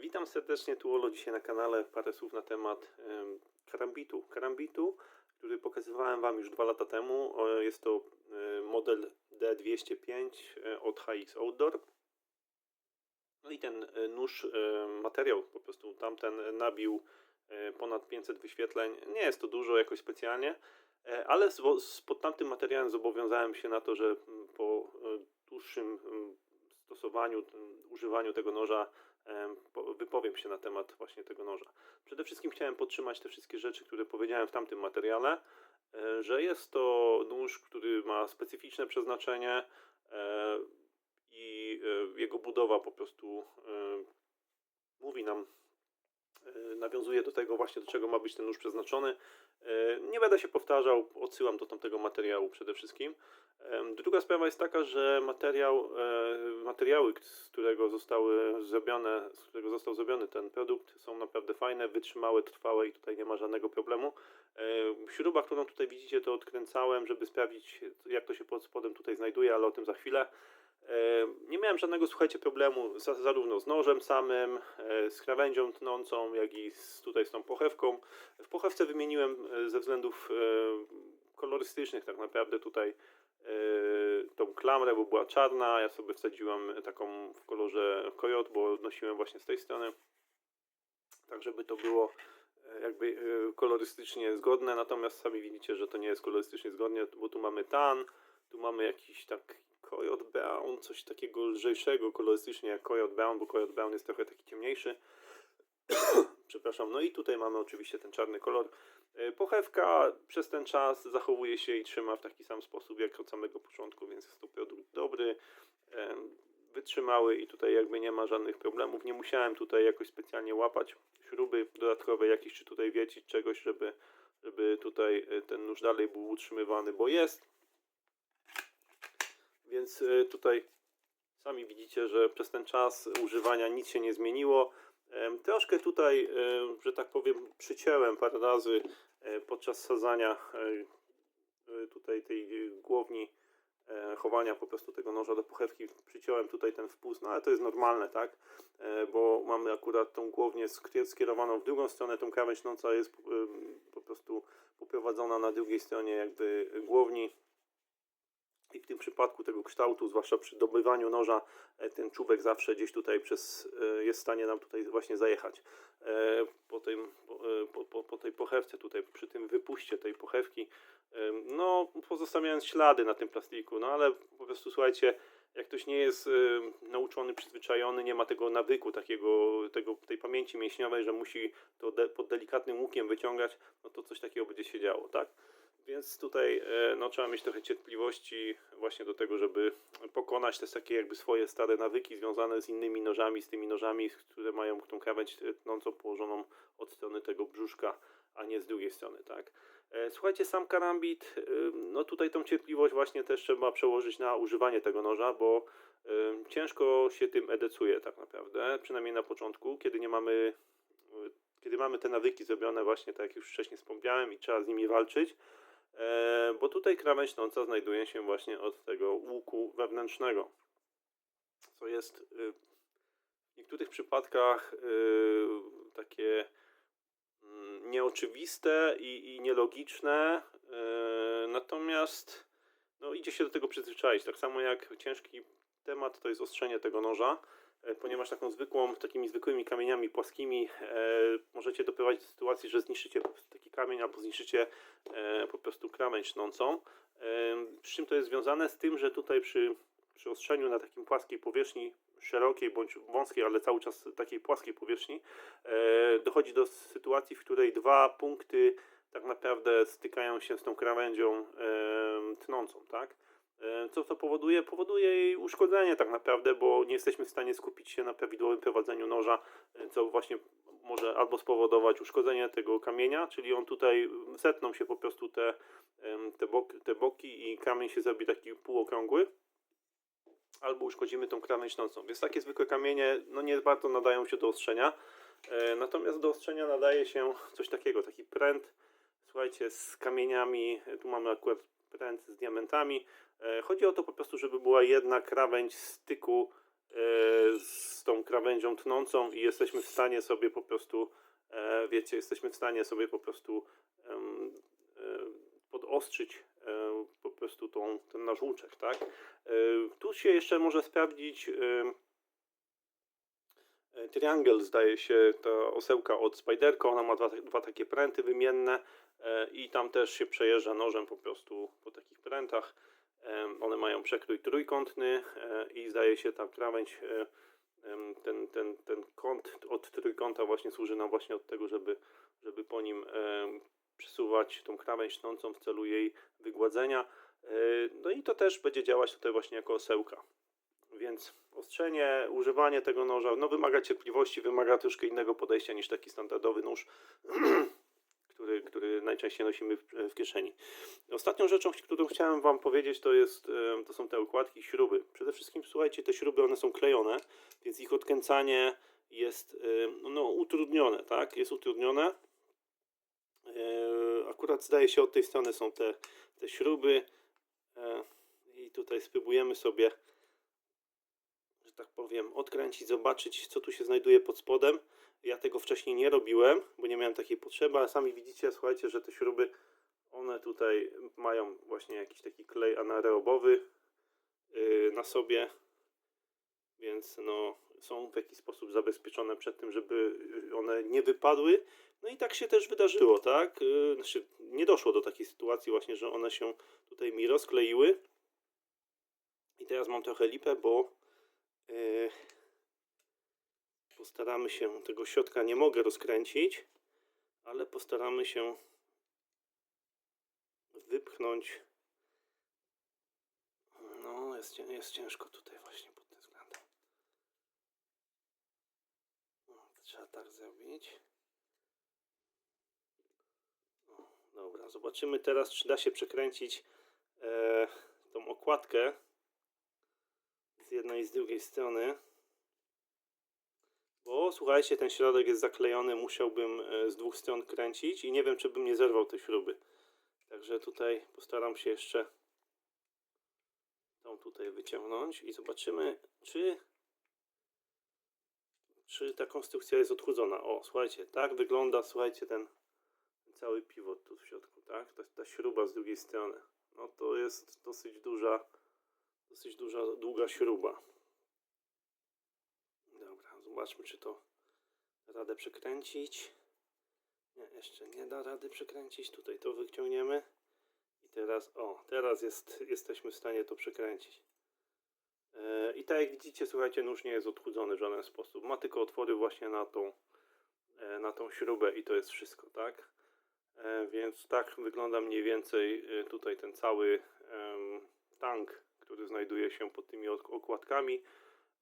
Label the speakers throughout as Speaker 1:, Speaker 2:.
Speaker 1: Witam serdecznie, tu Olo, dzisiaj na kanale parę słów na temat em, karambitu. Karambitu, który pokazywałem Wam już dwa lata temu. Jest to model D205 e, od HX Outdoor. No i ten e, nóż, e, materiał po prostu tamten nabił ponad 500 wyświetleń. Nie jest to dużo jakoś specjalnie, ale pod tamtym materiałem zobowiązałem się na to, że mm, po dłuższym mm, stosowaniu, tym używaniu tego noża wypowiem się na temat właśnie tego noża. Przede wszystkim chciałem podtrzymać te wszystkie rzeczy, które powiedziałem w tamtym materiale, e, że jest to nóż, który ma specyficzne przeznaczenie e, i e, jego budowa po prostu mówi nam, nawiązuje do tego właśnie, do czego ma być ten nóż przeznaczony. E, Nie będę się powtarzał, odsyłam do tamtego materiału przede wszystkim. Em, Druga sprawa jest taka, że materiał, materiały, z którego zostały zrobione, z którego został zrobiony ten produkt są naprawdę fajne, wytrzymałe, trwałe i tutaj nie ma żadnego problemu. Śruba, którą tutaj widzicie, to odkręcałem, żeby sprawdzić jak to się pod spodem tutaj znajduje, ale o tym za chwilę. Nie miałem żadnego, słuchajcie, problemu za, zarówno z nożem samym, e, z krawędzią tnącą, jak i z, tutaj z tą pochewką. W pochewce wymieniłem e, ze względów e, kolorystycznych tak naprawdę tutaj tą klamrę, bo była czarna, ja sobie wsadziłem taką w kolorze kojot, bo nosiłem właśnie z tej strony, tak żeby to było jakby kolorystycznie zgodne, natomiast sami widzicie, że to nie jest kolorystycznie zgodnie, bo tu mamy tan, tu mamy jakiś tak Coś takiego lżejszego kolorystycznie jak Coyote Brown, bo Coyote Brown jest trochę taki ciemniejszy. Przepraszam, no i tutaj mamy oczywiście ten czarny kolor. E, Pochewka przez ten czas zachowuje się i trzyma w taki sam sposób jak od samego początku, więc jest to produkt dobry, em, wytrzymały i tutaj jakby nie ma żadnych problemów. Nie musiałem tutaj jakoś specjalnie łapać śruby dodatkowe jakieś, czy tutaj wiecić czegoś, żeby, żeby tutaj e, ten nóż dalej był utrzymywany, bo jest. Więc e, tutaj sami widzicie, że przez ten czas używania nic się nie zmieniło. Troszkę tutaj, em, że tak powiem, przycięłem parę razy e, podczas sadzania e, e, tutaj tej e, głowni e, chowania po prostu tego noża do pochewki. Przyciąłem tutaj ten wpust, no ale to jest normalne, tak? E, Bo mamy akurat tą głownię sk- skierowaną w drugą stronę, tą krawędź nąca jest po prostu poprowadzona na drugiej stronie jakby głowni. I w tym przypadku tego kształtu, zwłaszcza przy dobywaniu noża, e, ten czubek zawsze gdzieś tutaj przez, e, jest w stanie nam tutaj właśnie zajechać. E, Po, tym, po, po, po, tej pochewce tutaj, przy tym wypuście tej pochewki, no pozostawiając ślady na tym plastiku, no ale po prostu słuchajcie, jak ktoś nie jest nauczony, przyzwyczajony, nie ma tego nawyku, takiego, tego, tej pamięci mięśniowej, że musi to de, pod delikatnym łukiem wyciągać, no to coś takiego będzie się działo, tak? Więc tutaj e, no, trzeba mieć trochę cierpliwości właśnie do tego, żeby pokonać te takie jakby swoje stare nawyki związane z innymi nożami, z tymi nożami, które mają tą krawędź tnącą położoną od strony tego brzuszka, a nie z drugiej strony, tak. E, Słuchajcie, sam karambit, e, no tutaj tą cierpliwość właśnie też trzeba przełożyć na używanie tego noża, bo ciężko się tym edecuje tak naprawdę, przynajmniej na początku, kiedy nie mamy, kiedy mamy te nawyki zrobione właśnie tak jak już wcześniej wspomniałem i trzeba z nimi walczyć, bo tutaj krawędź nąca znajduje się właśnie od tego łuku wewnętrznego, co jest y, w niektórych przypadkach y, takie mm, nieoczywiste i, i nielogiczne, y, natomiast no, idzie się do tego przyzwyczaić. Tak samo jak ciężki temat to jest ostrzenie tego noża, e, ponieważ taką zwykłą, takimi zwykłymi kamieniami płaskimi e, możecie doprowadzić do sytuacji, że zniszczycie kamień albo zniszczycie e, po prostu krawędź nącą. E, z czym to jest związane? Z tym, że tutaj przy, przy ostrzeniu na takim płaskiej powierzchni, szerokiej bądź wąskiej, ale cały czas takiej płaskiej powierzchni, e, dochodzi do sytuacji, w której dwa punkty tak naprawdę stykają się z tą krawędzią tnącą, tak? E, Co to powoduje? Powoduje jej uszkodzenie tak naprawdę, bo nie jesteśmy w stanie skupić się na prawidłowym prowadzeniu noża, e, co właśnie może albo spowodować uszkodzenie tego kamienia, czyli on tutaj zetną się po prostu te, te, bok, te boki i kamień się zrobi taki półokrągły, albo uszkodzimy tą krawędź nocą. Więc takie zwykłe kamienie no nie bardzo nadają się do ostrzenia, e, natomiast do ostrzenia nadaje się coś takiego, taki pręt, słuchajcie, z kamieniami, tu mamy akurat pręt z diamentami. E, Chodzi o to po prostu, żeby była jedna krawędź styku z tą krawędzią tnącą i jesteśmy w stanie sobie po prostu, e, wiecie, jesteśmy w stanie sobie po prostu e, podostrzyć e, po prostu tą, ten nasz łuczek, tak? E, Tu się jeszcze może sprawdzić e, Triangle, zdaje się, ta osełka od Spiderco, ona ma dwa, dwa takie pręty wymienne e, i tam też się przejeżdża nożem po prostu po takich prętach. One mają przekrój trójkątny e, i zdaje się ta krawędź, e, ten, ten, ten kąt od trójkąta właśnie służy nam właśnie od tego, żeby, żeby po nim em, przesuwać tą krawędź tnącą w celu jej wygładzenia. E, No i to też będzie działać tutaj właśnie jako osełka. Więc ostrzenie, używanie tego noża no wymaga cierpliwości, wymaga troszkę innego podejścia niż taki standardowy nóż, który, najczęściej nosimy w, w kieszeni. Ostatnią rzeczą, którą chciałem Wam powiedzieć, to, jest, em, to są te układki śruby. Przede wszystkim, słuchajcie, te śruby, one są klejone, więc ich odkręcanie jest em, no, utrudnione, tak? Jest utrudnione. E, Akurat zdaje się, od tej strony są te, te śruby E, i tutaj spróbujemy sobie, że tak powiem, odkręcić, zobaczyć, co tu się znajduje pod spodem. Ja tego wcześniej nie robiłem, bo nie miałem takiej potrzeby, ale sami widzicie, słuchajcie, że te śruby, one tutaj mają właśnie jakiś taki klej anaerobowy yy, na sobie, więc no, są w jakiś sposób zabezpieczone przed tym, żeby one nie wypadły. No i tak się też wydarzyło, tak? Yy, Znaczy, nie doszło do takiej sytuacji właśnie, że one się tutaj mi rozkleiły. I teraz mam trochę lipę, bo yy, postaramy się, tego środka nie mogę rozkręcić, ale postaramy się wypchnąć. No, jest, jest ciężko tutaj właśnie pod tym względem. No, trzeba tak zrobić. O, Dobra, zobaczymy teraz, czy da się przekręcić e, tą okładkę z jednej i z drugiej strony. Bo słuchajcie, ten środek jest zaklejony, musiałbym e, z dwóch stron kręcić i nie wiem, czy bym nie zerwał tej śruby. Także tutaj postaram się jeszcze tą tutaj wyciągnąć i zobaczymy, czy czy ta konstrukcja jest odchudzona. O, słuchajcie, tak wygląda, słuchajcie, ten cały pivot tu w środku, tak? Ta, ta śruba z drugiej strony. No to jest dosyć duża, dosyć duża, długa śruba. Zobaczmy, czy to radę przekręcić. Nie, jeszcze nie da rady przekręcić. Tutaj to wyciągniemy. I teraz, o, teraz jest, jesteśmy w stanie to przekręcić. E, I tak jak widzicie, słuchajcie, nóż nie jest odchudzony w żaden sposób. Ma tylko otwory właśnie na tą, e, na tą śrubę i to jest wszystko, tak? E, Więc tak wygląda mniej więcej tutaj ten cały tank, który znajduje się pod tymi ok- okładkami.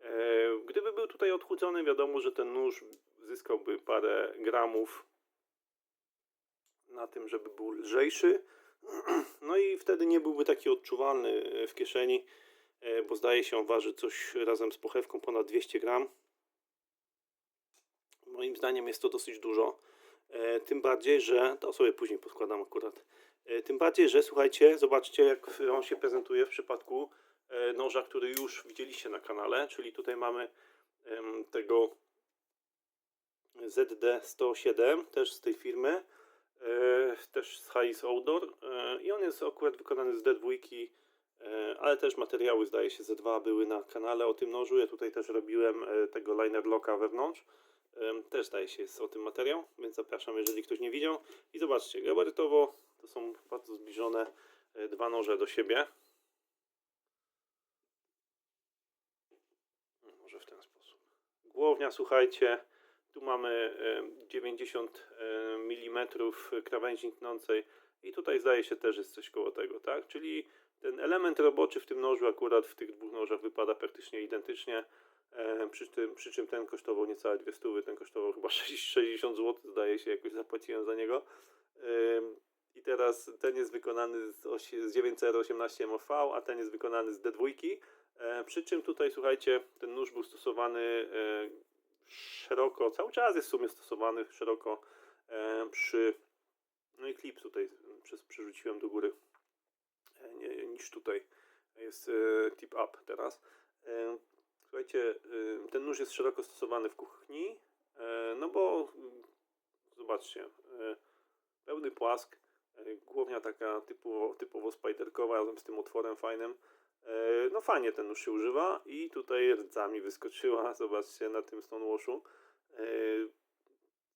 Speaker 1: E, Gdyby był tutaj odchudzony, wiadomo, że ten nóż zyskałby parę gramów na tym, żeby był lżejszy. No i wtedy nie byłby taki odczuwalny e, w kieszeni, e, bo zdaje się on waży coś razem z pochewką ponad 200 gram. Moim zdaniem jest to dosyć dużo. Tym bardziej, że to sobie później poskładam akurat. Tym bardziej, że słuchajcie, zobaczcie jak on się prezentuje w przypadku noża, który już widzieliście na kanale, czyli tutaj mamy tego ZD107, też z tej firmy, e, też z Hayes Outdoor e, i on jest akurat wykonany z D2, e, ale też materiały zdaje się Z2 były na kanale o tym nożu, ja tutaj też robiłem e, tego liner locka wewnątrz, też zdaje się jest o tym materiał, więc zapraszam, jeżeli ktoś nie widział. I zobaczcie, gabarytowo to są bardzo zbliżone e, dwa noże do siebie. No, Może w ten sposób. Głownia, słuchajcie, tu mamy e, 90 mm krawędzi tnącej i tutaj zdaje się też jest coś koło tego, tak? Czyli ten element roboczy w tym nożu akurat w tych dwóch nożach wypada praktycznie identycznie. E, przy, tym, przy czym ten kosztował niecałe 200, ten kosztował chyba 60 zł, zdaje się, jakoś zapłaciłem za niego. I teraz ten jest wykonany z, osi- z 918 MOV, a ten jest wykonany z D2. E, przy czym tutaj, słuchajcie, ten nóż był stosowany e, szeroko, cały czas jest w sumie stosowany szeroko e, przy, no i klips tutaj przerzuciłem do góry niż tutaj jest tip up teraz. Słuchajcie, ten nóż jest szeroko stosowany w kuchni, no bo zobaczcie, pełny płask, głownia taka typowo, typowo spajderkowa razem z tym otworem fajnym. E, No fajnie ten nóż się używa i tutaj rdzami wyskoczyła, zobaczcie, na tym stonewashu. E,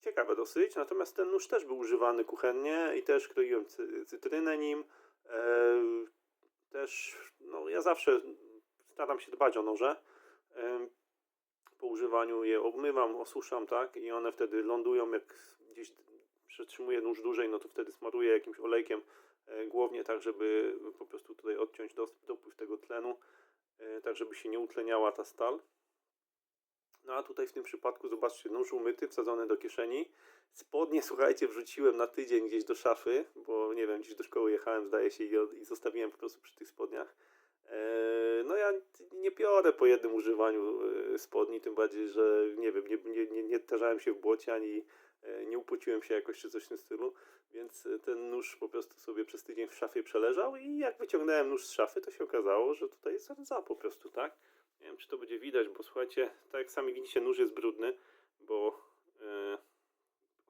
Speaker 1: Ciekawe dosyć, natomiast ten nóż też był używany kuchennie i też kroiłem cy- cytrynę nim. E, Też, no ja zawsze staram się dbać o noże. Po używaniu je obmywam, osuszam, tak, i one wtedy lądują, jak gdzieś przetrzymuję nóż dłużej, no to wtedy smaruję jakimś olejkiem e, głownie, tak, żeby po prostu tutaj odciąć dopływ tego tlenu, e, tak, żeby się nie utleniała ta stal. No a tutaj w tym przypadku, zobaczcie, nóż umyty, wsadzony do kieszeni. Spodnie, słuchajcie, wrzuciłem na tydzień gdzieś do szafy, bo nie wiem, gdzieś do szkoły jechałem, zdaje się, i, i zostawiłem po prostu przy tych spodniach. Eee, No ja nie piorę po jednym używaniu e, spodni, tym bardziej, że nie wiem, nie, nie, nie, nie tarzałem się w błocie, ani e, nie upociłem się jakoś, czy coś w tym stylu, więc e, ten nóż po prostu sobie przez tydzień w szafie przeleżał i jak wyciągnąłem nóż z szafy, to się okazało, że tutaj jest rdza po prostu, tak? Nie wiem, czy to będzie widać, bo słuchajcie, tak jak sami widzicie, nóż jest brudny, bo e,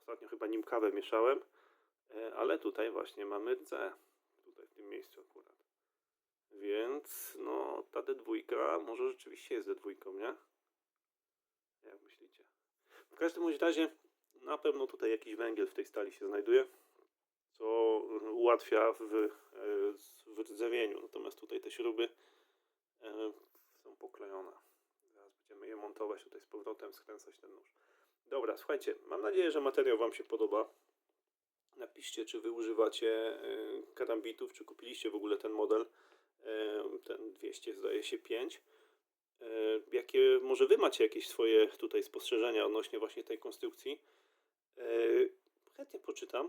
Speaker 1: ostatnio chyba nim kawę mieszałem, e, ale tutaj właśnie mamy rdzę, tutaj w tym miejscu akurat. Więc no ta D2 może rzeczywiście jest D2, nie? Jak myślicie? W każdym razie na pewno tutaj jakiś węgiel w tej stali się znajduje, co ułatwia w, e, w rdzewieniu. Natomiast tutaj te śruby e, są poklejone. Zaraz będziemy je montować tutaj z powrotem, skręcać ten nóż. Dobra, słuchajcie, mam nadzieję, że materiał Wam się podoba. Napiszcie, czy Wy używacie e, karambitów, czy kupiliście w ogóle ten model, ten 200 zdaje się 5. E, Jakie, może Wy macie jakieś swoje tutaj spostrzeżenia odnośnie właśnie tej konstrukcji? E, Chętnie poczytam.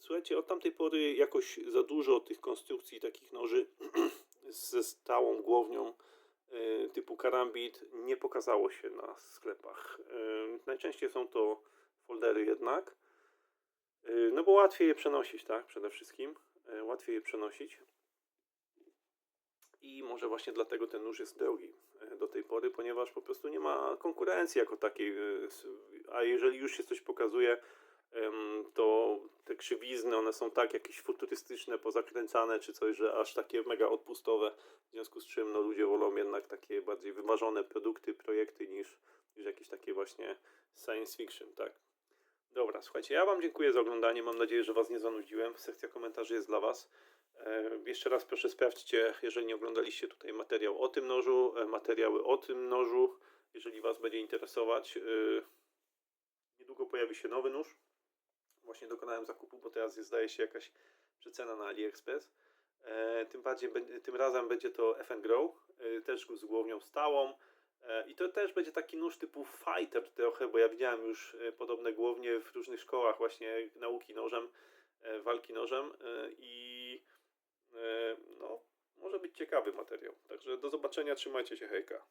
Speaker 1: Słuchajcie, od tamtej pory jakoś za dużo tych konstrukcji takich noży ze stałą głownią y, typu karambit nie pokazało się na sklepach. Najczęściej są to foldery jednak, Y, no bo łatwiej je przenosić, tak, przede wszystkim. Y, Łatwiej je przenosić. I może właśnie dlatego ten nóż jest drogi y, do tej pory, ponieważ po prostu nie ma konkurencji jako takiej. s- A jeżeli już się coś pokazuje, to te krzywizny, one są tak jakieś futurystyczne, pozakręcane czy coś, że aż takie mega odpustowe, w związku z czym no, ludzie wolą jednak takie bardziej wymarzone produkty, projekty niż, niż jakieś takie właśnie science fiction, tak. Dobra, słuchajcie, ja Wam dziękuję za oglądanie, mam nadzieję, że Was nie zanudziłem, sekcja komentarzy jest dla Was. E, jeszcze raz proszę sprawdźcie, jeżeli nie oglądaliście tutaj materiał o tym nożu, e, materiały o tym nożu, jeżeli Was będzie interesować. E, niedługo pojawi się nowy nóż. Właśnie dokonałem zakupu, bo teraz jest, zdaje się, jakaś przecena na AliExpress. Tym bardziej, tym razem będzie to FN Grow, też z głownią stałą. I to też będzie taki nóż typu fighter trochę, bo ja widziałem już podobne głownie w różnych szkołach właśnie nauki nożem, walki nożem i no, może być ciekawy materiał. Także do zobaczenia, trzymajcie się, hejka.